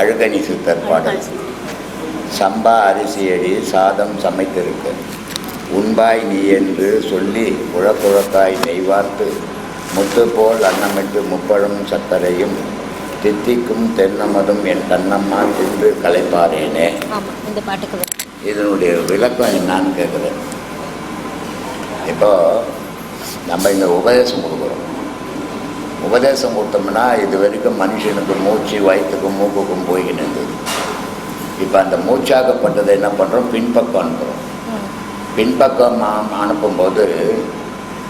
அழுகணி சித்தர் பாடல் சம்பா அரிசியடி சாதம் சமைத்திருக்க. உண்பாய் நீ என்று சொல்லி குழக்குழக்காய் நெய்வார்த்து முத்து போல் அன்னமிட்டு முப்பழும் சர்க்கரையும் தித்திக்கும் தென்னமதும் என் கண்ணம்மா தின்று களைப்பாரேனே. ஆமாம் இந்த பாட்டுக்கு இதனுடைய விளக்கம் என்னான்னு கேட்குறேன் இப்போ நம்ம இந்த உபதேசம் கொடுக்குறோம். உபதேசம் கொடுத்தோம்னா இது வரைக்கும் மனுஷனுக்கு மூச்சு வயிற்றுக்கும் மூக்குக்கும் போய்கின்னு இருந்தது இப்போ அந்த மூச்சாகப்பட்டதை என்ன பண்ணுறோம் பின்பக்கம் அனுப்புகிறோம் பின்பக்கம் அனுப்பும்போது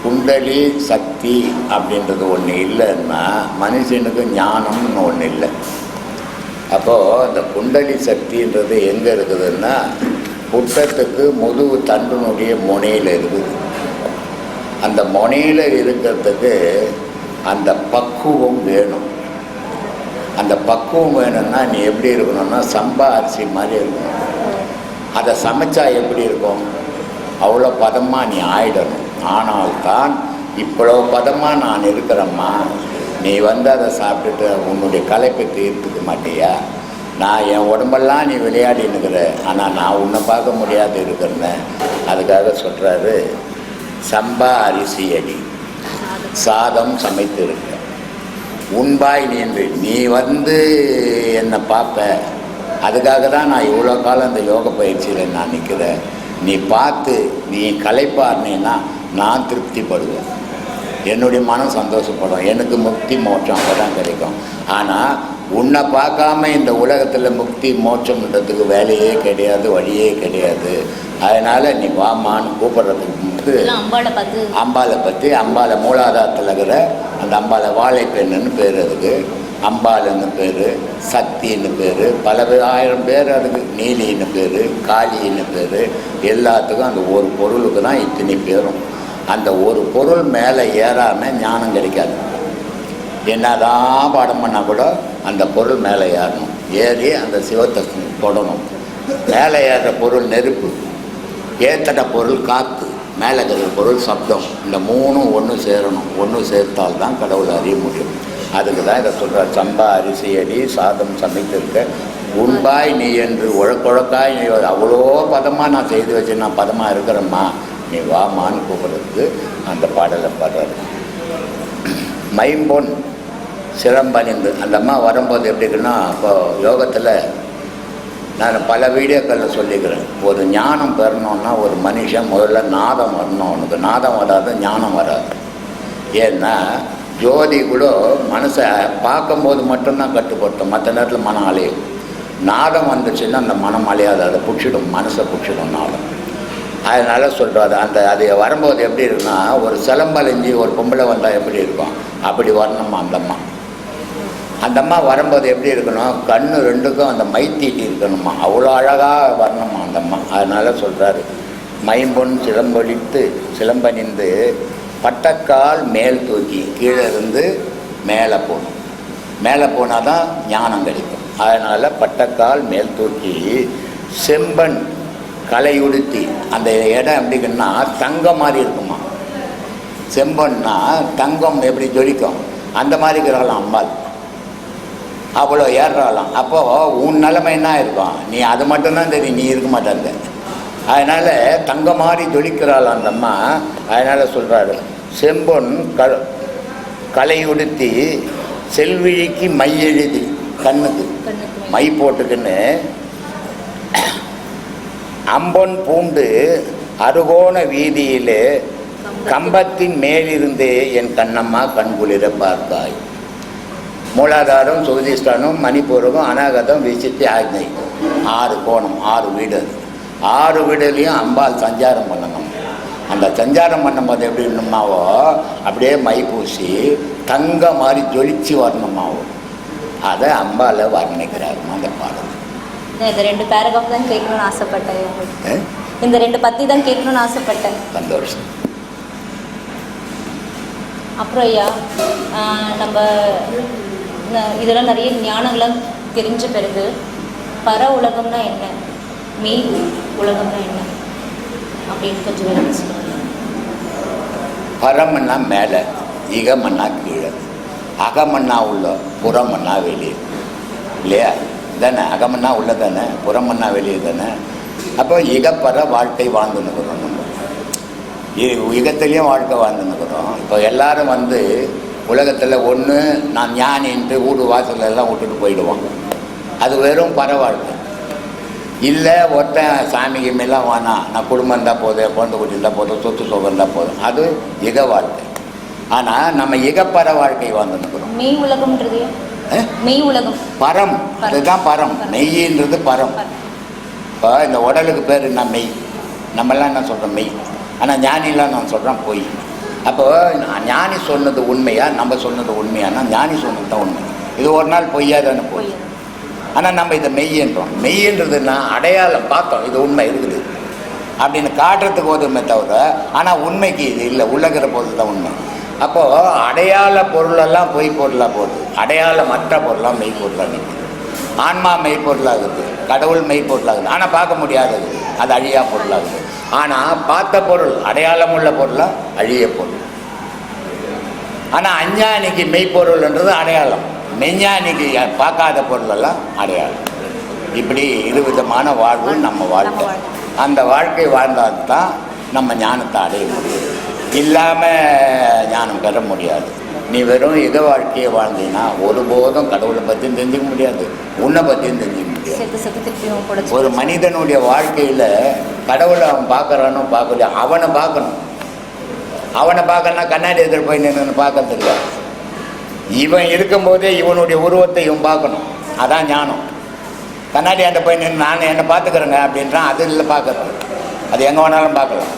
குண்டலி சக்தி அப்படின்றது ஒன்று இல்லைன்னா மனுஷனுக்கு ஞானம்னு ஒன்று இல்லை. அப்போது அந்த குண்டலி சக்தின்றது எங்கே இருக்குதுன்னா புட்டத்துக்கு முதுகு தண்டினுடைய முனையில் இருக்குது. அந்த முனையில் இருக்கிறதுக்கு அந்த பக்குவம் வேணும். அந்த பக்குவம் வேணும்னா நீ எப்படி இருக்கணும்னா சம்பா அரிசி மாதிரி இருக்கணும். அதை சமைச்சா எப்படி இருக்கும்? அவ்வளோ பதமாக நீ ஆயிடணும். ஆனால்தான் இவ்வளோ பதமாக நான் இருக்கிறேம்மா. நீ வந்து அதை சாப்பிட்டுட்டு உன்னுடைய களைப்பை தீர்த்துக்க மாட்டியா? நான் என் உடம்பெல்லாம் நீ விளையாடினுக்கிற ஆனால் நான் உன்னை பார்க்க முடியாது இருக்கிறேன் அதுக்காக சொல்கிறாரு சம்பா அரிசி அடி சாதம் சமைத்து இருக்க உண்பாய் நீ என்று நீ வந்து என்னை பார்ப்ப அதுக்காக தான் நான் இவ்வளோ காலம் அந்த யோக பயிற்சியில் நான் நிற்கிறேன். நீ பார்த்து நீ களைப்பாருனேன்னா நான் திருப்திப்படுவேன். என்னுடைய மனம் சந்தோஷப்படும். எனக்கு முக்தி மோட்சம் அப்போ தான் கிடைக்கும். ஆனால் உன்னை பார்க்காம இந்த உலகத்தில் முக்தி மோட்சம்ன்றதுக்கு வேலையே கிடையாது வழியே கிடையாது. அதனால் நீ வாமான்னு கூப்பிட்றதுக்கு அம்பாளை பற்றி அம்பாளை மூலாதாரத்தில் இருக்கிற அந்த அம்பாளை வாழைப்பெண்ணுன்னு பேர் அதுக்கு. அம்பாளுன்னு பேர் சக்தின்னு பேர் பல பேர் ஆயிரம் பேர் அதுக்கு. நீலின்னு பேர் காளின்னு பேர். எல்லாத்துக்கும் அந்த ஒரு பொருளுக்கு தான் இத்தனை பேரும். அந்த ஒரு பொருள் மேலே ஏறாமல் ஞானம் கிடைக்காது. என்னதான் பாடம் பண்ணால் கூட அந்த பொருள் மேலே ஏறணும். ஏறி அந்த சிவத்தை தொடணும். மேலே ஏறுற பொருள் நெருப்பு. ஏத்தட பொருள் காற்று மேலே இருக்கிற பொருள் சப்தம். இந்த மூணும் ஒன்று சேரணும். ஒன்று சேர்த்தால் தான் கடவுளை அறிய முடியும். அதுக்கு தான் இதை சொல்கிறார் சம்பா அரிசி அடி சாதம் சமைத்திருக்க. உண்பாய் நீ என்று உழக்குழக்காய் நீ. அவ்வளோ பதமாக நான் செய்து வச்சு நான் பதமாக இருக்கிறேம்மா. நீ வாமான்னு கூப்பிடுறதுக்கு அந்த பாடலை பாடுறாரு. மைம்பொன். சிலம்பணிந்து அந்த அம்மா வரும்போது எப்படி இருக்குன்னா இப்போ யோகத்தில் நான் பல வீடியோக்களில் சொல்லிக்கிறேன். ஒரு ஞானம் பெறணுன்னா ஒரு மனுஷன் முதல்ல நாதம் வரணும். அவனுக்கு நாதம் வராது ஞானம் வராது. ஏன்னா ஜோதி கூட மனசை பார்க்கும்போது மட்டும்தான் கட்டுப்படுத்தும். மற்ற நேரத்தில் மனம் அலையும். நாதம் வந்துச்சுன்னா அந்த மனம் அலையாது. அதை பிடிச்சிடும். மனசை பிடிச்சிடும் நாதம். அதனால் சொல்கிறாரு அந்த அது வரும்போது எப்படி இருக்குன்னா ஒரு சிலம்பலைஞ்சி ஒரு பொம்பளை வந்தால் எப்படி இருக்கும்? அப்படி வரணுமா அந்தம்மா அந்த அம்மா வரும்போது எப்படி இருக்கணும்? கண் ரெண்டுக்கும் அந்த மை தீட்டி இருக்கணுமா? அவ்வளோ அழகாக வரணுமா அந்த அம்மா? அதனால் சொல்கிறாரு மைம்பொன் சிலம்பொழித்து சிலம்பணிந்து பட்டக்கால் மேல் தூக்கி கீழே இருந்து மேலே போகணும். மேலே போனால் தான் ஞானம் கிடைக்கும். அதனால் பட்டக்கால் மேல் தூக்கி செம்பன் கலையுடுத்தி அந்த இடம் எப்படிங்கன்னா தங்கம் மாதிரி இருக்குமா? செம்பன்னா தங்கம் எப்படி ஜொலிக்கும்? அந்த மாதிரி இருக்கிறாங்களாம் அம்பாள் அவ்வளோ ஏறுறாளாம். அப்போது உன் நிலைமை என்ன இருக்கும் நீ அது மட்டும்தான் தெரியும். நீ இருக்க மாட்டாங்க அதனால் தங்க மாதிரி ஜொலிக்கிறாள் அந்த அம்மா. அதனால் சொல்கிறாரு செம்பொன் க கலையுடுத்தி செல்விழிக்கு மை எழுதி. கண்ணுக்கு. கண்ணுக்கு மை. போட்டுக்கின்னு அம்பொன் பூண்டு அருகோண வீதியிலே கம்பத்தின் மேலிருந்தே என் கண்ணம்மா கண்குளிர பார்த்தாய். மூலாதாரம் சுகதிஷ்டானம் மணிப்பூரகம் அநாகதம் விசித்தி ஆக்னை. ஆறு கோணம் ஆறு வீடு அது. ஆறு வீடுலேயும் அம்பாள் சஞ்சாரம் பண்ணணும். அந்த சஞ்சாரம் பண்ணும்போது எப்படி இருந்தோமாவோ அப்படியே மை பூசி தங்க மாதிரி ஜொலிச்சு வரணுமாவோ அதை அம்பால வர்ணிக்கிறாருமா அந்த பாடல். இந்த ரெண்டு பேராகிராஃப் தான் கேட்கணும்னு ஆசைப்பட்டேன்? இந்த ரெண்டு பற்றி தான் கேட்கணும்னு ஆசைப்பட்டேன். சந்தோஷம். அப்புறம் ஐயா நம்ம இதெல்லாம் நிறைய ஞானங்கள்லாம் தெரிஞ்ச பிறகு பர உலகம்னா என்ன? மெய் உலகம்னா என்ன? அப்படின்னு கொஞ்சம் பரமன்னா மேலே இகமன்னா கீழே. அகமன்னா உள்ள புறமன்னா வெளியே. இல்லையா? தானே அகமன்னா உள்ள தானே புறமன்னா வெளியே தானே? அப்போ இகப்பற வாழ்க்கை வாழ்ந்துன்னுக்குறோம் நம்ம. இகத்துலேயும் வாழ்க்கை வாழ்ந்துன்னுக்குறோம் இப்போ எல்லாரும் வந்து உலகத்தில் ஒன்று நான் ஞானின்ட்டு வீடு வாசல்ல எல்லாம் விட்டுட்டு போயிடுவான். அது வெறும் பர வாழ்க்கை இல்லை ஒருத்தன் சாமிக்கு மேலாம் வேணாம் நான் குடும்பம் இருந்தால் போதும் குழந்தை குட்டி இருந்தால் போதும் சொத்து சுகம் இருந்தால் போதும். அது இக வாழ்க்கை. ஆனால் நம்ம இகப்பர வாழ்க்கை வாழ்ந்துன்னுக்குறோம். மெய் உலகம்ன்றது மெய் உலகம். பரம். அதுதான் பரம். பரம். பரம். இப்போ இந்த உடலுக்கு பேர் என்ன? மெய். நம்மெல்லாம் என்ன சொல்கிறோம் மெய். ஆனால் ஞானிலாம் நான் சொல்கிறேன் பொய். அப்போ ஞானி சொன்னது உண்மையா? நம்ம சொன்னது உண்மையானா? ஞானி சொன்னது தான் உண்மை. இது ஒரு நாள் பொய்யா தானே போய் ஆனால் நம்ம இதை மெய்யன்றோம். மெய்யன்றதுன்னா அடையாளம் பார்த்தோம். இது உண்மை இருக்குது. அப்படின்னு காட்டுறதுக்கு உதவுமே தவிர ஆனால் உண்மைக்கு இது இல்லை. உள்ளகிற பொருள் தான் உண்மை. அப்போது அடையாள பொருளெல்லாம் பொய் பொருளாக போகுது. அடையாளமற்ற பொருளாக மெய் பொருளாக நிற்குது. ஆன்மா மெய் பொருளாகுது. கடவுள் மெய் பொருளாகுது. ஆனால் பார்க்க முடியாதது. அது அழியா பொருளாகுது. ஆனால் பார்த்த பொருள் அடையாளம் உள்ள பொருளாக அழிய பொருள். ஆனால் அஞ்ஞானிக்கு மெய்ப்பொருள்ன்றது அடையாளம். மெஞ்ஞானிக்கு பார்க்காத பொருளெல்லாம் அடையாளம். இப்படி இரு விதமான வாழ்வு நம்ம வாழ்க்கை. அந்த வாழ்க்கை வாழ்ந்தால் தான் நம்ம ஞானத்தை அடைய முடியும். இல்லாமல் ஞானம் பெற முடியாது. நீ வெறும் இக வாழ்க்கையை வாழ்ந்தீங்கன்னா ஒருபோதும் கடவுளை பற்றியும் தெரிஞ்சுக்க முடியாது. உன்னை பற்றியும் தெரிஞ்சுக்க முடியாது. ஒரு மனிதனுடைய வாழ்க்கையில் கடவுளை அவன் பார்க்குறானோ பார்க்கலையோ அவனை பார்க்கணும். அவனை பார்க்கணும்னா கண்ணாடி எதிர் போய் நின்று பார்க்கறது இல்லை. இவன் இருக்கும்போதே இவனுடைய உருவத்தை இவன் பார்க்கணும். அதான் ஞானம். கண்ணாடி அந்த போய் நின்று நான் என்னை பார்த்துக்கிறேங்க அப்படின்றான் அது இல்லை பார்க்கறது. அது எங்கே வேணாலும் பார்க்கலாம்.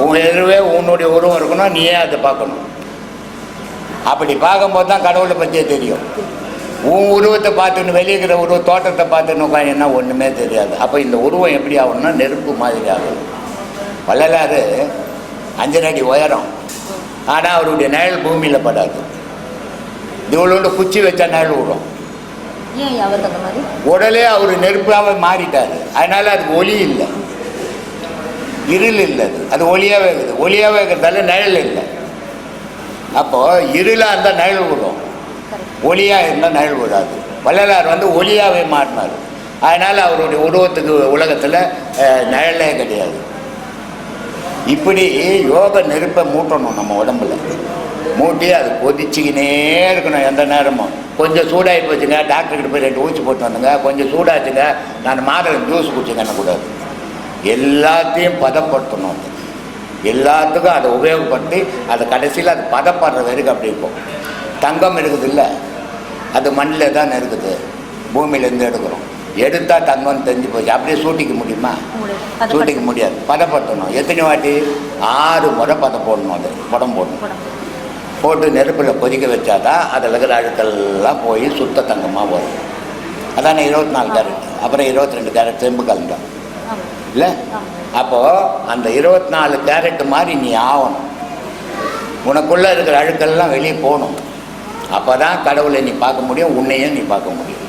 உன் எதிர்வே உன்னுடைய உருவம் இருக்கணும் நீயே அதை பார்க்கணும். அப்படி பார்க்கும்போது தான் கடவுளை பற்றியே தெரியும். உன் உருவத்தை பார்த்துன்னு வெளியே இருக்கிற உருவ தோட்டத்தை பார்த்துன்னு உட்காந்துன்னா ஒன்றுமே தெரியாது. அப்போ இந்த உருவம் எப்படி ஆகணும்னா நெருப்பு மாதிரி ஆகும். வள்ளலாறு அஞ்சரை அடி உயரம். ஆனால் அவருடைய நிழல் பூமியில் படாது. இவ்வளோண்டு குச்சி வச்சா நிழல் விடும் உடலே அவர் நெருப்பாக மாறிட்டார். அதனால் அதுக்கு ஒளி இல்லை. இருள் இல்லை அது. அது ஒளியாகவே இருக்குது. ஒளியாகவே இருக்கிறதால நிழல் இல்லை. அப்போது இருளாக இருந்தால் நிழல் விடும் ஒளியாக இருந்தால் நிழல் விடாது வள்ளலார் வந்து ஒளியாகவே மாறினார். அதனால் அவருடைய உருவத்துக்கு உலகத்தில் நிழலே கிடையாது. இப்படி யோக நெருப்பை மூட்டணும் நம்ம உடம்புல. மூட்டி அது கொதிச்சுக்கினே இருக்கணும் எந்த நேரமும். கொஞ்சம் சூடாகி போச்சுங்க டாக்டர்கிட்ட போய் ரெண்டு ஊசி போட்டு வந்துங்க கொஞ்சம் சூடாச்சுங்க நான் மாதுளை ஜூஸ் குடிச்சுங்க கூடாது. எல்லாத்தையும் பதப்படுத்தணும். எல்லாத்துக்கும் அதை உபயோகப்படுத்தி அதை கடைசியில் அது பதப்படுற வரைக்கும் அப்படி இருக்கும். தங்கம் இருக்குது இல்லை அது மண்ணில் தான் இருக்குது. பூமியிலேருந்து எடுக்கிறோம். எடுத்தால் தங்கம் தெரிஞ்சு போச்சு. அப்படியே சூட்டிக்க முடியுமா? சூட்டிக்க முடியாது. பதப்படுத்தணும். எத்தனை வாட்டி? ஆறு முறை பதம் போடணும் அது. படம் போடணும். போட்டு நெருப்பில் கொதிக்க வச்சாதான் அதில் இருக்கிற அழுக்கெல்லாம் போய் சுத்த தங்கமாக வரும். அதானே இருபத்தி நாலு கேரட் அப்புறம் இருபத்தி ரெண்டு கேரட் செம்பு கலந்தோம் இல்லை? அப்போது அந்த இருபத்தி நாலு கேரட் மாதிரி நீ ஆகணும். உனக்குள்ளே இருக்கிற அழுக்கெல்லாம் வெளியே போகணும். அப்போ தான் கடவுளை நீ பார்க்க முடியும் உன்னையும் நீ பார்க்க முடியும்.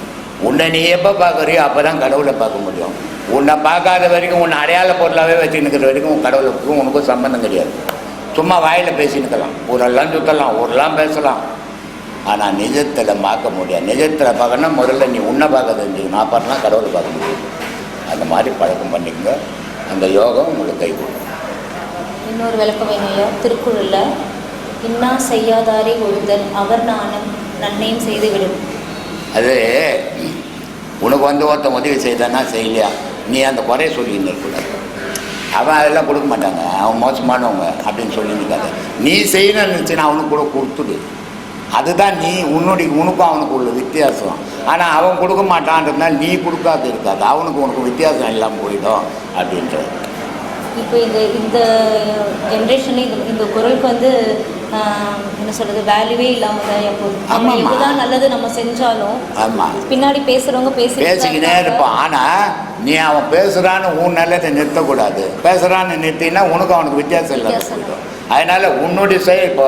உன்னை நீ எப்போ பார்க்குறியோ அப்போ தான் கடவுளை பார்க்க முடியும். உன்னை பார்க்காத வரைக்கும் உன்னை அடையாள பொருளாகவே வச்சுன்னுக்கிற வரைக்கும் உன் கடவுளுக்கும் உனக்கும் சம்மந்தம் கிடையாது. சும்மா வாயில் பேசினுக்கலாம் ஊரெல்லாம் சுற்றலாம் ஊரெல்லாம் பேசலாம். ஆனால் நிஜத்தில் பார்க்க முடியாது. நிஜத்தில் பார்க்கணும்னா முதல்ல நீ உன்னை பார்க்க தெரிஞ்சுக்கணும். அப்புறம் தான் கடவுளை பார்க்க முடியும் அந்த மாதிரி பழக்கம் பண்ணிக்கங்க. அந்த யோகம் உங்களுக்கு கை கொடுக்கும். இன்னொரு விளக்கம் வேணும் ஐயா திருக்குறளில் இன்னா செய்யாதாரே ஒழுதல் அவர் நானும் நன்மையும் செய்து விடும் அது உனக்கு வந்து ஒருத்தன் உதவி செய்தானா செய்யலையா? நீ அந்த குறைய சொல்லின்னு இருக்கக்கூடாது அவன் அதெல்லாம் கொடுக்க மாட்டாங்க. அவன் மோசமானவங்க அப்படின்னு சொல்லியிருக்காங்க நீ செய்யணும்னு நினச்சினா அவனுக்கு கூட கொடுத்துடு. அதுதான் நீ உன்னுடைய உனக்கும் அவனுக்கு உள்ள வித்தியாசம். ஆனால் அவன் கொடுக்க மாட்டான்றதுனால நீ கொடுக்காது இருக்காது. அவனுக்கு உனக்கு வித்தியாசம் எல்லாம் போயிடும் அப்படின்றது. இப்போ இந்த இந்த ஜென்ரேஷன்ல இந்த குரலுக்கு வந்து என்ன சொல்றது வேல்யூவே இல்லாமல் தான் எப்போ நம்ம ஆமாம்மா. எவ்வளோதான் நல்லது நம்ம செஞ்சாலும். ஆமாம் பின்னாடி பேசுறவங்க பேசி பேசிக்கினே இருப்பான். ஆனால் நீ அவன் பேசுகிறான்னு உன் நல்லதை நிறுத்தக்கூடாது. பேசுகிறான்னு நிறுத்தினா உனக்கு அவனுக்கு வித்தியாசம். போயிடும். அதனால் உன்னுடைய செயல் இப்போ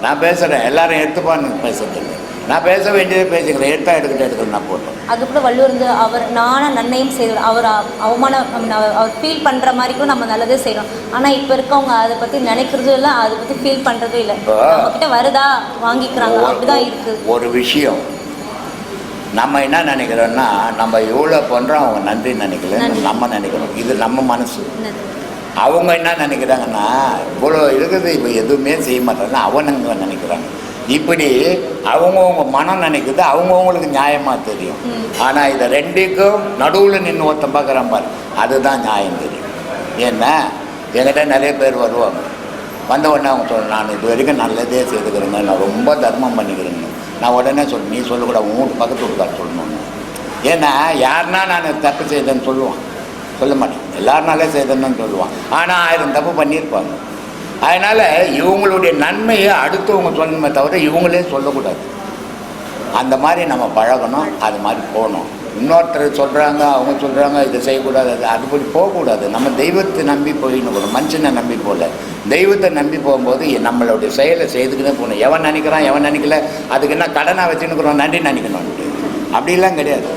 நான் பேசுகிறேன் எல்லாரும் எடுத்துப்பான்னு பேசுறது நான் பேச வேண்டியதை பேசிக்கிறேன் எடுத்தா எடுக்கட்டும் எடுக்கணும் நான் போட்டோம். அதுக்கப்புறம் வள்ளுவர் வந்து அவர் நான நன்மையும் செய்வார் அவர் அவ- அவமானம் அவர் ஃபீல் பண்ணுற மாதிரி கூட நம்ம நல்லதே செய்கிறோம் ஆனால் இப்போ இருக்கவங்க அதை பற்றி நினைக்கிறதும் இல்லை அதை பற்றி ஃபீல் பண்ணுறதும் இல்லை. நம்மக்கிட்ட வருதா? வாங்கிக்கிறாங்க. அப்படிதான் இருக்குது ஒரு விஷயம். நம்ம என்ன நினைக்கிறோம்னா நம்ம இவ்வளோ பண்ணுறோம் அவங்க நன்றி நினைக்கல. நம்ம நினைக்கிறோம் இது நம்ம மனசு? அவங்க என்ன நினைக்கிறாங்கன்னா இவ்வளோ இருக்குது இப்போ எதுவுமே செய்ய மாட்டாங்க அவனுங்க நினைக்கிறாங்க. இப்படி அவங்கவுங்க மனம் நினைக்குது அவங்கவுங்களுக்கு நியாயமாக தெரியும். ஆனால் இதை ரெண்டுக்கும் நடுவில் நின்று ஒருத்தன் பார்க்குறான் பாரு அதுதான் நியாயம் தெரியும். ஏன்னா என்கிட்ட நிறைய பேர் வருவாங்க. வந்த உடனே அவங்க சொல்ல நான் இது வரைக்கும் நல்லதே செய்துக்கிறேங்க நான் ரொம்ப தர்மம் பண்ணிக்கிறேங்க. நான் உடனே சொல்ல நீ சொல்லக்கூடாது உன் வீட்டு பக்கத்து வீட்டுக்கார சொல்லணும்னு. ஏன்னா யாருன்னா நான் தப்பு செய்தேன்னு சொல்லுவான். சொல்ல மாட்டேன். எல்லாருனாலே செய்தேன்னு சொல்லுவான். ஆனால் ஆயிரம் தப்பு பண்ணியிருப்பாங்க. அதனால் இவங்களுடைய நன்மையை அடுத்தவங்க சொல்லணுமே தவிர இவங்களே சொல்லக்கூடாது. அந்த மாதிரி நம்ம பழகணும். அது மாதிரி போகணும். இன்னொருத்தர் சொல்கிறாங்க அவங்க சொல்கிறாங்க இதை செய்யக்கூடாது அது அதுபடி போகக்கூடாது. நம்ம தெய்வத்தை நம்பி போயின்னு மனுஷனை நம்பி போகல. தெய்வத்தை நம்பி போகும்போது நம்மளுடைய செயலை செய்துக்கிட்டே போகணும். எவன் நினைக்கிறான் எவன் நினைக்கல? அதுக்கு என்ன கடனாக வச்சுன்னுக்குறோம் நன்றி நினைக்கணும். அப்படிலாம் கிடையாது.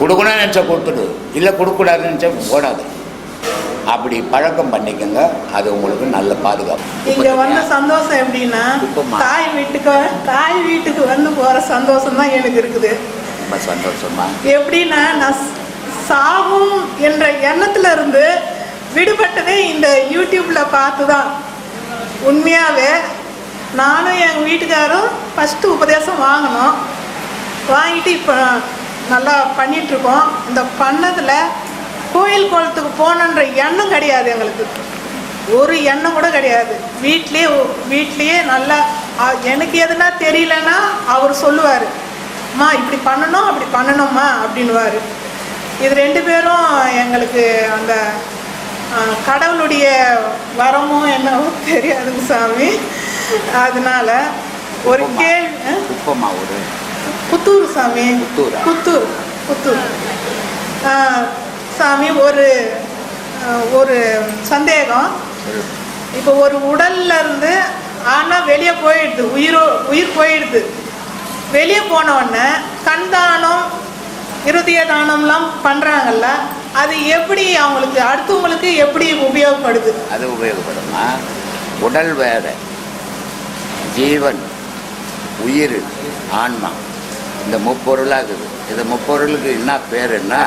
கொடுக்கணும்னு நினச்சா கொடுத்துடு. இல்லை கொடுக்கக்கூடாதுன்னு நினச்சா போடாது அப்படி பழக்கம் பண்ணிக்கோங்க. அது உங்களுக்கு நல்ல பாதுகாப்பு. இங்க வந்த சந்தோஷம் எப்படின்னா. தாய் வீட்டுக்கு தாய் வீட்டுக்கு வந்து போற சந்தோஷம் தான் எனக்கு இருக்குது. ரொம்ப சந்தோஷமா? எப்படின்னா நான் சாகும் என்ற எண்ணத்துல இருந்து விடுபட்டதே இந்த யூடியூப்ல பார்த்து தான் உண்மையாவே நானும் எங்கள் வீட்டுக்காரும் ஃபஸ்ட்டு உபதேசம் வாங்கினோம். வாங்கிட்டு இப்போ நல்லா பண்ணிட்டு இருக்கோம் இந்த பண்ணதில் கோயில் குளத்துக்கு போகணுன்ற எண்ணம் கிடையாது எங்களுக்கு. ஒரு எண்ணம் கூட கிடையாது. வீட்லேயே வீட்லேயே நல்லா எனக்கு எதுனா தெரியலன்னா அவர் சொல்லுவார். அம்மா இப்படி பண்ணணும் அப்படி பண்ணணும்மா அப்படின்னுவார். இது ரெண்டு பேரும் எங்களுக்கு அந்த கடவுளுடைய வரமோ என்னவோ தெரியாதுங்க சாமி. அதனால ஒரு கேள்வி ஆ? உப்பமா ஒரு புத்தூர் சாமி. புத்தூரா? புத்தூர் சாமி ஒரு ஒரு சந்தேகம். இப்போ ஒரு உடல்ல இருந்து ஆனா வெளியே போயிடுது உயிரோ உயிர் போயிடுது. வெளியே போன உடனே கண் தானம் இருதய தானம்லாம் பண்றாங்கல்ல அது எப்படி அவங்களுக்கு அடுத்தவங்களுக்கு எப்படி உபயோகப்படுது? அது உபயோகப்படுமா? உடல் வேற ஜீவன் உயிர் ஆன்மா. இந்த முப்பொருளாக இருக்குது இந்த முப்பொருளுக்கு என்ன பேருன்னா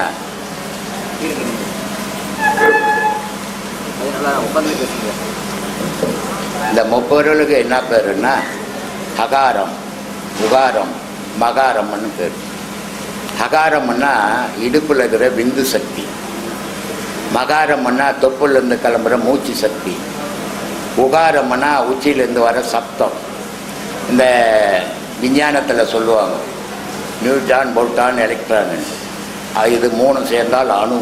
இந்த முப்பொருளுக்கு என்ன பேருன்னா ஹகாரம் உகாரம் மகாரம்னு பேர். ஹகாரம்னா இடுப்பில் இருக்கிற விந்து சக்தி. மகாரம்னா தொப்புலேருந்து கிளம்புற மூச்சு சக்தி. உகாரம்னா உச்சியிலேருந்து வர சப்தம். இந்த விஞ்ஞானத்தில் சொல்லுவாங்க. Neutron proton electron. இது மூணு சேர்ந்தால் அணு.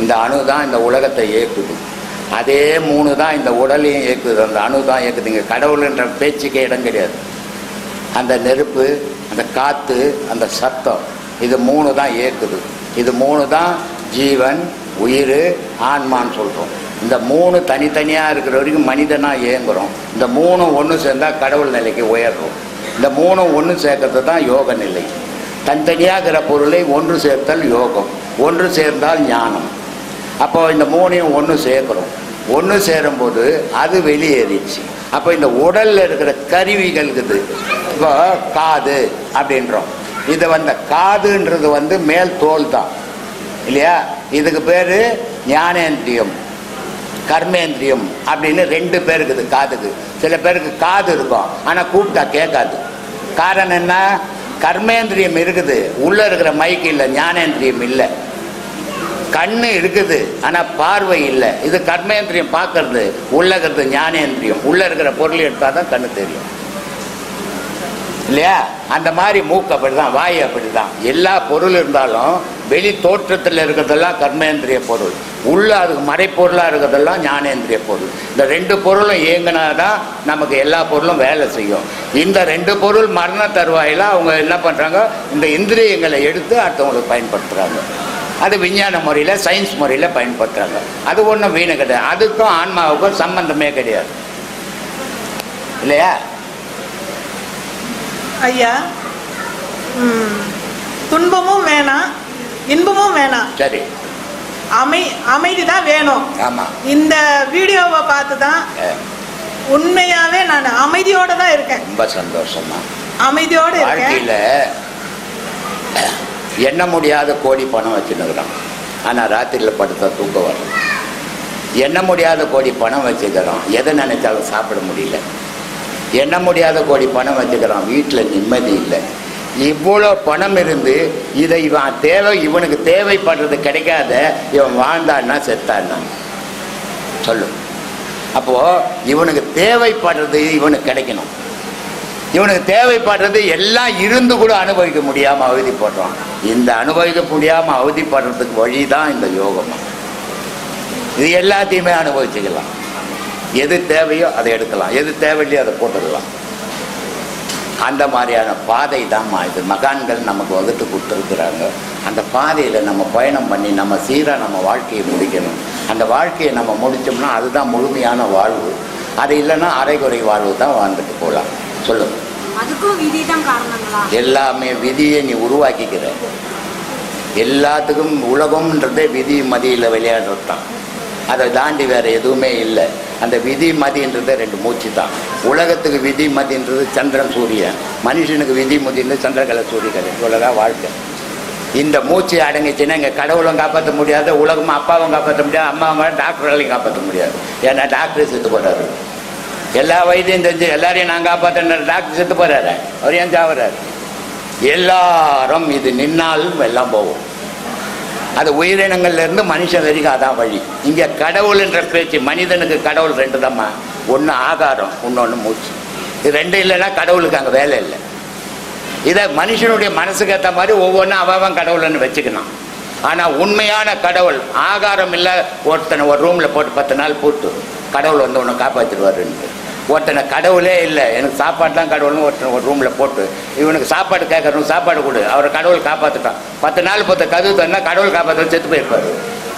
இந்த அணு தான் இந்த உலகத்தை இயக்குது. அதே மூணு தான் இந்த உடலையும் இயக்குது. அந்த அணு தான் இயக்குது. இங்கே கடவுள்ன்ற பேச்சுக்கே இடம் கிடையாது. அந்த நெருப்பு அந்த காற்று அந்த சத்தம் இது மூணு தான் இயக்குது. இது மூணு தான் ஜீவன் உயிர் ஆன்மான்னு சொல்கிறோம் இந்த மூணு தனித்தனியாக இருக்கிற வரைக்கும் மனிதனாக இயங்குகிறோம் இந்த மூணு ஒன்று சேர்ந்தால் கடவுள் நிலைக்கு உயர்றோம். இந்த மூணு ஒன்று சேர்க்கறது தான் யோக நிலை. தனித்தனியாகிற பொருளை ஒன்று சேர்த்தல் யோகம் ஒன்று சேர்ந்தால் ஞானம். அப்போ இந்த மூணையும் ஒன்று சேர்க்குறோம். ஒன்று சேரும்போது அது வெளியேறிடுச்சு அப்போ இந்த உடலில் இருக்கிற கருவிகள் இருக்குது இப்போ காது அப்படின்றோம். இது வந்த காதுன்றது வந்து மேல் தோல் தான். இல்லையா? இதுக்கு பேர் ஞானேந்திரியம் கர்மேந்திரியம் அப்படின்னு ரெண்டு பேர் இருக்குது காதுக்கு. சில பேருக்கு காது இருக்கும் ஆனால் கூப்பிட்டா கேட்காது. காரணம் என்ன? கர்மேந்திரியம் இருக்குது. உள்ளே இருக்கிற மைக் இல்லை ஞானேந்திரியம் இல்லை. கண்ணு இருக்குது ஆனால் பார்வை இல்லை. இது கர்மேந்திரியம் பார்க்கறது உள்ளகிறது இருக்கிறது ஞானேந்திரியம். உள்ள இருக்கிற பொருள் எடுத்தால் தான் கண்ணு தெரியும். இல்லையா? அந்த மாதிரி மூக்கு அப்படி தான் வாய் அப்படி தான் எல்லா பொருள் இருந்தாலும் வெளி தோற்றத்தில் இருக்கிறதெல்லாம் கர்மேந்திரிய பொருள். உள்ள அதுக்கு மறைப்பொருளாக இருக்கிறதெல்லாம் ஞானேந்திரிய பொருள். இந்த ரெண்டு பொருளும் இயங்கினாதான் நமக்கு எல்லா பொருளும் வேலை செய்யும். இந்த ரெண்டு பொருள் மரண தருவாயில் அவங்க என்ன பண்ணுறாங்க இந்த இந்திரியங்களை எடுத்து அடுத்தவங்களுக்கு பயன்படுத்துகிறாங்க அது விஞ்ஞான முறையில் சயின்ஸ் முறையில் பயன்படுத்துகிறாங்க அது ஒன்றும் வீணு கிடையாது. அதுக்கும் ஆன்மாவுக்கும் சம்பந்தமே கிடையாது. இல்லையா? ஐயா துன்பமும் வேணாம். இன்பமும் வேணாம். சரி. அமை அமைதி தான் வேணும் இந்த வீடியோவை பார்த்து தான் உண்மையாவே நான் அமைதியோட தான் இருக்கேன். ரொம்ப சந்தோஷமா. அமைதியோட வாழ்க்கையில் எண்ண முடியாத கோடி பணம் வச்சுன்னுக்குறான் ஆனால் ராத்திரியில் படுத்தா தூக்கம் வரும். எண்ண முடியாத கோடி பணம் வச்சுக்கிறோம். எதை நினைச்சாலும் சாப்பிட முடியல. எண்ண முடியாத கோடி பணம் வச்சுக்கிறான் வீட்டில் நிம்மதி இல்லை. இவ்வளோ பணம் இருந்து இதை இவன் தேவை இவனுக்கு தேவைப்படுறது கிடைக்காத இவன் வாழ்ந்தான்னா செத்தான்னா? சொல்லு. அப்போது இவனுக்கு தேவைப்படுறது இவனுக்கு கிடைக்கணும். இவனுக்கு தேவைப்படுறது எல்லாம் இருந்து கூட அனுபவிக்க முடியாமல் அவதிப்படுறான். இந்த அனுபவிக்க முடியாமல் அவதிப்படுறதுக்கு வழி தான் இந்த யோகம். இது எல்லாத்தையுமே அனுபவிச்சுக்கலாம். எது தேவையோ அதை எடுக்கலாம். எது தேவையில்லையோ அதை போட்டுக்கலாம். அந்த மாதிரியான பாதை தான்மா இது. மகான்கள் நமக்கு வகுத்து கொடுத்துருக்குறாங்க. அந்த பாதையில் நம்ம பயணம் பண்ணி நம்ம சீராக நம்ம வாழ்க்கையை முடிக்கணும். அந்த வாழ்க்கையை நம்ம முடித்தோம்னா அதுதான் முழுமையான வாழ்வு. அது இல்லைன்னா அரைகுறை வாழ்வு தான் வாழ்ந்துட்டு போகலாம். தான் காரணங்களா? எல்லாமே விதியை நீ உருவாக்கிக்கிற. எல்லாத்துக்கும் உலகம்ன்றதே விதி மதியில் விளையாடுறது தான் அதை தாண்டி வேறு எதுவுமே இல்லை. அந்த விதி மதின்றது ரெண்டு மூச்சு தான். உலகத்துக்கு விதி மதின்றது சந்திரன் சூரியன். மனுஷனுக்கு விதி மதின்றது சந்திரகலை சூரியகலை இவ்வளோதான் வாழ்க்கை. இந்த மூச்சு அடங்கிச்சுன்னா இங்கே கடவுளும் காப்பாற்ற முடியாது உலகமும் அப்பாவும் காப்பாற்ற முடியாது அம்மாவும் டாக்டர்களையும் காப்பாற்ற முடியாது. ஏன்னா டாக்டர் செத்து போட்டாரு எல்லா வயதையும் தெரிஞ்சு எல்லாரையும் நான் காப்பாற்றின டாக்டர் செத்து போறாரு. அவர் ஏன் சாவுறாரு? எல்லாரும் இது நின்னாலும் எல்லாம் போகும். அது உயிரினங்கள்ல இருந்து மனுஷன் வரைக்கும் அதான் வழி. இங்க கடவுள் என்ற பேச்சு மனிதனுக்கு கடவுள் ரெண்டு தாம்மா. ஒன்று ஆகாரம் இன்னொன்று மூச்சு. இது ரெண்டு இல்லைன்னா கடவுளுக்கு அங்கே வேலை இல்லை. இதை மனுஷனுடைய மனசுக்கு ஏற்ற மாதிரி ஒவ்வொன்றும் அவன் கடவுள்னு வச்சுக்கணும். ஆனால் உண்மையான கடவுள் ஆகாரம் இல்லை ஒருத்தனை ஒரு ரூமில் போட்டு பத்து நாள் போட்டு கடவுள் வந்து உன்னை காப்பாற்றிடுவாருன்ட்டு ஒருத்தனை கடவுளே இல்லை. எனக்கு சாப்பாடு தான் கடவுள்னு ஒருத்தன் ஒரு ரூமில் போட்டு இவனுக்கு சாப்பாடு கேட்கறவங்க சாப்பாடு கொடு. அவரை கடவுள் காப்பாற்றிட்டான் பத்து நாள் பத்து கதவு தந்தா கடவுள் காப்பாற்ற செத்து போயிருப்பார்.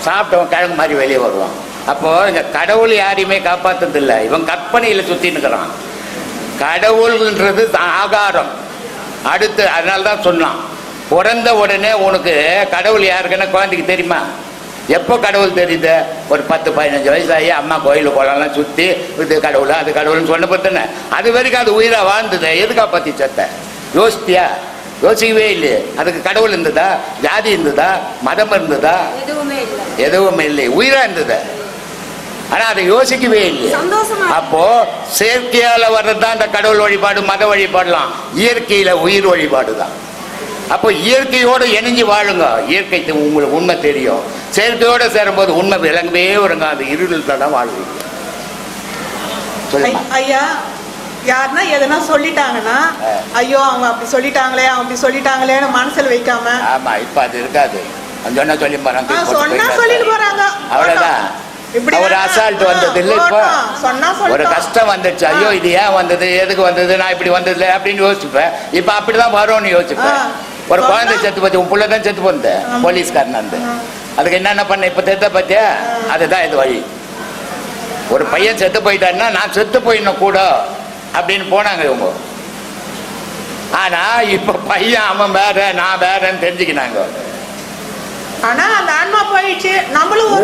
சாப்பிட்டவன் கிழங்கு மாதிரி வெளியே வருவான். அப்போது இந்த கடவுள் யாரையுமே காப்பாற்றுறதில்லை இவன் கற்பனையில் சுற்றின்னு இருக்கிறான். கடவுள்ன்றது தான் ஆகாரம். அடுத்து அதனால தான் சொன்னான். பிறந்த உடனே உனக்கு கடவுள் யாருக்குன்னா குழந்தைக்கு தெரியுமா? எப்போ கடவுள் தெரியுது? ஒரு பத்து பதினஞ்சு வயசாகி அம்மா கோயில் குளம்லாம் சுற்றி இது கடவுள் அது கடவுள்னு சொன்ன பத்தானே அது வரைக்கும் அது உயிராக வாழ்ந்தது. எதுக்கா பற்றி செத்த? யோசித்தியா? யோசிக்கவே இல்லையே. அதுக்கு கடவுள் இருந்ததா? ஜாதி இருந்ததா? மதம் இருந்ததா? எதுவுமே இல்லை. எதுவும் இல்லை உயிரா இருந்தது. ஆனா அதை யோசிக்கவே இல்லை அப்போ செயற்கையால வர்றதுதான் அந்த கடவுள் வழிபாடு மத வழிபாடுலாம். இயற்கையில உயிர் வழிபாடு தான் அப்போ இயற்கையோட இணைஞ்சு வாழுங்க. இயற்கை உங்களுக்கு உண்மை தெரியும். செயற்கையோட சேரும்போது உண்மை விளங்கவே வருங்க அது இருளில் தான் வாழ்வீங்க ஐயா யாருன்னா எதனா சொல்லிட்டாங்கன்னா. ஐயோ அவங்க அப்படி சொல்லிட்டாங்களே அவங்க அப்படி சொல்லிட்டாங்களேன்னு மனசுல வைக்காம. ஆமா இப்ப அது இருக்காது. சொன்னா சொல்லி ஆ, பாருங்க சொன்னா சொல்லிட்டு போறாங்க. அவ்வளவுதான். இப்படி ஒரு அசால்ட் வந்தது இல்லை இப்போ. ஒரு. கஷ்டம் வந்துச்சு ஐயோ இது ஏன் வந்தது? எதுக்கு வந்தது? நான் இப்படி வந்ததுல அப்படின்னு யோசிப்பேன். இப்போ அப்படிதான் வரும்னு யோசிப்பேன். ஆ. ஒரு குழந்தை செத்து போச்சு. உன் புள்ள தான் செத்து போந்த ஆமா. போலீஸ்காரன் அந்த ஆ. அதுக்கு என்னென்ன பண்ண இப்போ செத்த பத்தியா? அதுதான் இது வழி. ஒரு பையன் செத்து போயிட்டான்னா நான் செத்து போயிடணும் கூட அப்படின்னு போனாங்க இவங்க. ஆனா இப்ப பையன் அவன் வேற நான் வேறன்னு தெரிஞ்சுக்கினாங்க.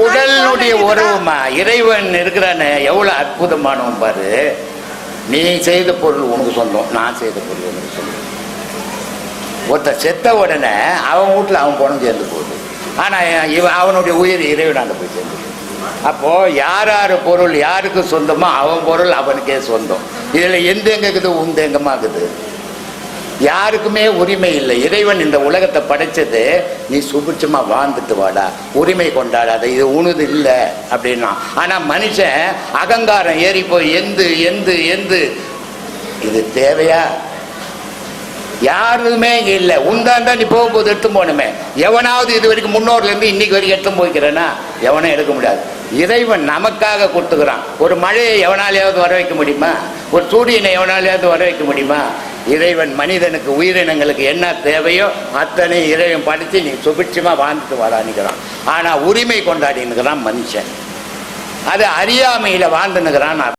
உடலுடைய. உறவுமா? இறைவன் இருக்கிறானே எவ்வளவு அற்புதமானவன் பாரு. நீ செய்த பொருள் உனக்கு சொந்தம் நான் செய்த பொருள் உனக்கு சொந்தம். ஒருத்தர் செத்த உடனே அவன் வீட்டில் அவன் பணம் சேர்ந்து போகுது. ஆனால் இவன் அவனுடைய உயிர் இறைவனால் போய் சேர்ந்து அப்போ யார் யார் பொருள் யாருக்கு சொந்தமோ அவன் பொருள் அவனுக்கே சொந்தம். இதில் எந்த எங்க இருக்குது உந்த எங்கமா இருக்குது யாருக்குமே உரிமை இல்லை. இறைவன் இந்த உலகத்தை படைச்சது நீ சுபிட்சமாக வாழ்ந்துட்டு வாடா. உரிமை கொண்டாடாத. இது உணுது இல்லை அப்படின்னா. ஆனால் மனுஷன் அகங்காரம் ஏறி போய் எந்து எந்து எந்து. இது தேவையா? யாருமே இல்லை இல்லை. தான் நீ போகும்போது எடுத்து போகணுமே. எவனாவது இது வரைக்கும் முன்னோர்லேருந்து இன்னைக்கு வரைக்கும் எடுத்து போய்க்கிறேன்னா எவனும் எடுக்க முடியாது. இறைவன் நமக்காக கொடுத்துக்கிறான். ஒரு மழையை எவனாலையாவது வர வைக்க முடியுமா? ஒரு சூரியனை எவனாலையாவது வர வைக்க முடியுமா? இறைவன் மனிதனுக்கு உயிரினங்களுக்கு என்ன தேவையோ அத்தனை இறைவன் படித்து நீ சுபிட்சமாக வாழ்ந்துட்டு வரான்னுக்கிறான் ஆனால் உரிமை கொண்டாடினுக்கிறான் மனுஷன். அது அறியாமையில் வாழ்ந்துனுக்கிறான்